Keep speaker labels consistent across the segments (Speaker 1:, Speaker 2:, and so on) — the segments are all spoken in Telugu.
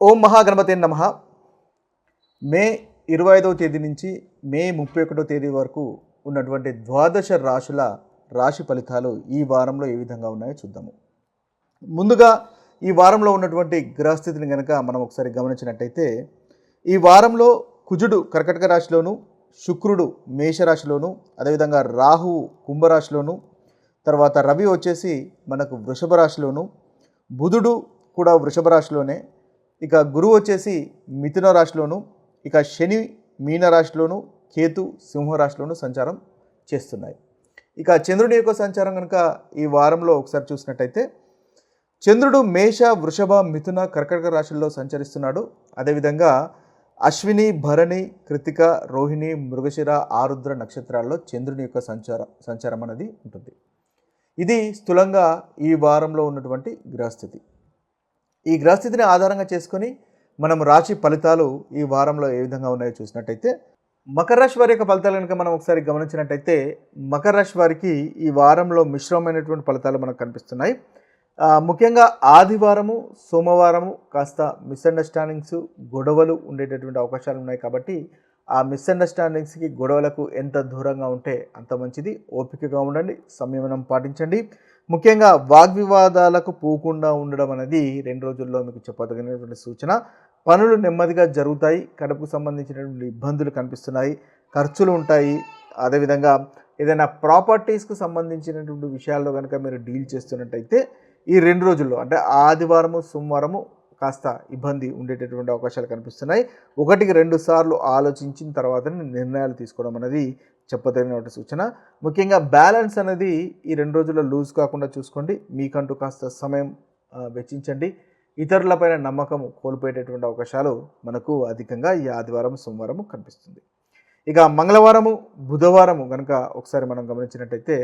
Speaker 1: ఓం మహాగణపతి నమ. మే ఇరవై ఐదవ తేదీ నుంచి మే ముప్పై ఒకటో తేదీ వరకు ఉన్నటువంటి ద్వాదశ రాశుల రాశి ఫలితాలు ఈ వారంలో ఏ విధంగా ఉన్నాయో చూద్దాము. ముందుగా ఈ వారంలో ఉన్నటువంటి గ్రహస్థితిని కనుక మనం ఒకసారి గమనించినట్టయితే ఈ వారంలో కుజుడు కర్కటక రాశిలోను శుక్రుడు మేషరాశిలోను అదేవిధంగా రాహువు కుంభరాశిలోను తర్వాత రవి వచ్చేసి మనకు వృషభ రాశిలోను బుధుడు కూడా వృషభ రాశిలోనే ఇక గురువు వచ్చేసి మిథున రాశిలోను ఇక శని మీన రాశిలోను కేతు సింహరాశిలోను సంచారం చేస్తున్నాయి. ఇక చంద్రుడి యొక్క సంచారం కనుక ఈ వారంలో ఒకసారి చూసినట్టయితే చంద్రుడు మేష వృషభ మిథున కర్కటక రాశుల్లో సంచరిస్తున్నాడు. అదేవిధంగా అశ్విని భరణి కృతిక రోహిణి మృగశిర ఆరుద్ర నక్షత్రాల్లో చంద్రుని యొక్క సంచార సంచారం అనేది ఉంటుంది. ఇది స్థూలంగా ఈ వారంలో ఉన్నటువంటి గ్రహస్థితి. ఈ గ్రహస్థితిని ఆధారంగా చేసుకొని మనం రాశి ఫలితాలు ఈ వారంలో ఏ విధంగా ఉన్నాయో చూసినట్టయితే మకర రాశి వారి యొక్క ఫలితాలు కనుక మనం ఒకసారి గమనించినట్టయితే మకర రాశి వారికి ఈ వారంలో మిశ్రమమైనటువంటి ఫలితాలు మనకు కనిపిస్తున్నాయి. ముఖ్యంగా ఆదివారము సోమవారము కాస్త మిస్అండర్స్టాండింగ్స్ గొడవలు ఉండేటటువంటి అవకాశాలు ఉన్నాయి కాబట్టి ఆ మిస్అండర్స్టాండింగ్స్కి గొడవలకు ఎంత దూరంగా ఉంటే అంత మంచిది. ఓపికగా ఉండండి సంయమనం పాటించండి. ముఖ్యంగా వాగ్వివాదాలకు పోకుండా ఉండడం అనేది రెండు రోజుల్లో మీకు చెప్పదగినటువంటి సూచన. పనులు నెమ్మదిగా జరుగుతాయి. కడుపుకు సంబంధించినటువంటి ఇబ్బందులు కనిపిస్తున్నాయి. ఖర్చులు ఉంటాయి. అదేవిధంగా ఏదైనా ప్రాపర్టీస్కు సంబంధించినటువంటి విషయాల్లో కనుక మీరు డీల్ చేస్తున్నట్టయితే ఈ రెండు రోజుల్లో అంటే ఆదివారము సోమవారము కాస్త ఇబ్బంది ఉండేటటువంటి అవకాశాలు కనిపిస్తున్నాయి. ఒకటికి రెండు సార్లు ఆలోచించిన తర్వాత నిర్ణయాలు తీసుకోవడం అనేది చెప్పదగినటువంటి సూచన. ముఖ్యంగా బ్యాలెన్స్ అనేది ఈ రెండు రోజుల్లో లూజ్ కాకుండా చూసుకోండి. మీకంటూ కాస్త సమయం వెచ్చించండి. ఇతరులపైన నమ్మకం కోల్పోయేటటువంటి అవకాశాలు మనకు అధికంగా ఈ ఆదివారం సోమవారం కనిపిస్తుంది. ఇక మంగళవారము బుధవారము కనుక ఒకసారి మనం గమనించినట్టయితే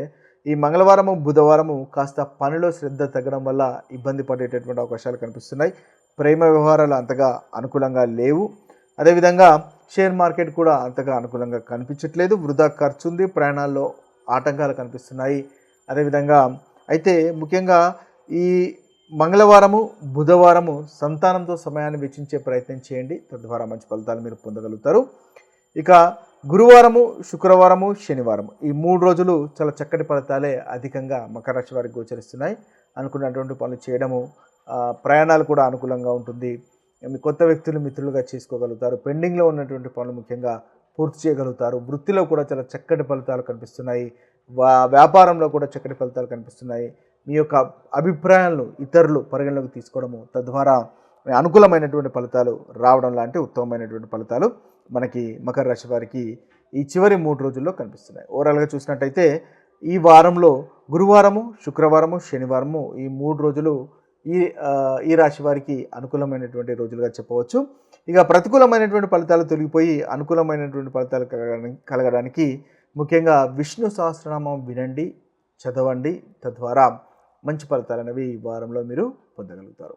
Speaker 1: ఈ మంగళవారము బుధవారము కాస్త పనిలో శ్రద్ధ తగ్గడం వల్ల ఇబ్బంది పడేటటువంటి అవకాశాలు కనిపిస్తున్నాయి. ప్రేమ వ్యవహారాలు అంతగా అనుకూలంగా లేవు. అదేవిధంగా షేర్ మార్కెట్ కూడా అంతగా అనుకూలంగా కనిపించట్లేదు. వృధా ఖర్చు ఉంది ప్రయాణాల్లో ఆటంకాలు కనిపిస్తున్నాయి. అదేవిధంగా అయితే ముఖ్యంగా ఈ మంగళవారము బుధవారము సంతానంతో సమయాన్ని వెచ్చించే ప్రయత్నం చేయండి. తద్వారా మంచి ఫలితాలు మీరు పొందగలుగుతారు. ఇక గురువారము శుక్రవారము శనివారం ఈ మూడు రోజులు చాలా చక్కటి ఫలితాలే అధికంగా మకర రాశి వారికి గోచరిస్తున్నాయి. అనుకున్నటువంటి పనులు చేయడము ప్రయాణాలు కూడా అనుకూలంగా ఉంటుంది. మీ కొత్త వ్యక్తులు మిత్రులుగా చేసుకోగలుగుతారు. పెండింగ్లో ఉన్నటువంటి పనులు ముఖ్యంగా పూర్తి చేయగలుగుతారు. వృత్తిలో కూడా చాలా చక్కటి ఫలితాలు కనిపిస్తున్నాయి. వా వ్యాపారంలో కూడా చక్కటి ఫలితాలు కనిపిస్తున్నాయి. మీ యొక్క అభిప్రాయాలను ఇతరులు పరిగణలోకి తీసుకోవడము తద్వారా అనుకూలమైనటువంటి ఫలితాలు రావడం లాంటి ఉత్తమమైనటువంటి ఫలితాలు మనకి మకర రాశి వారికి ఈ చివరి మూడు రోజుల్లో కనిపిస్తున్నాయి. ఓవరాల్గా చూసినట్టయితే ఈ వారంలో గురువారము శుక్రవారము శనివారము ఈ మూడు రోజులు ఈ ఈ రాశి వారికి అనుకూలమైనటువంటి రోజులుగా చెప్పవచ్చు. ఇక ప్రతికూలమైనటువంటి ఫలితాలు తొలగిపోయి అనుకూలమైనటువంటి ఫలితాలు కలగడానికి కలగడానికి ముఖ్యంగా విష్ణు సహస్రనామం వినండి చదవండి. తద్వారా మంచి ఫలితాలు అనేవి ఈ వారంలో మీరు పొందగలుగుతారు.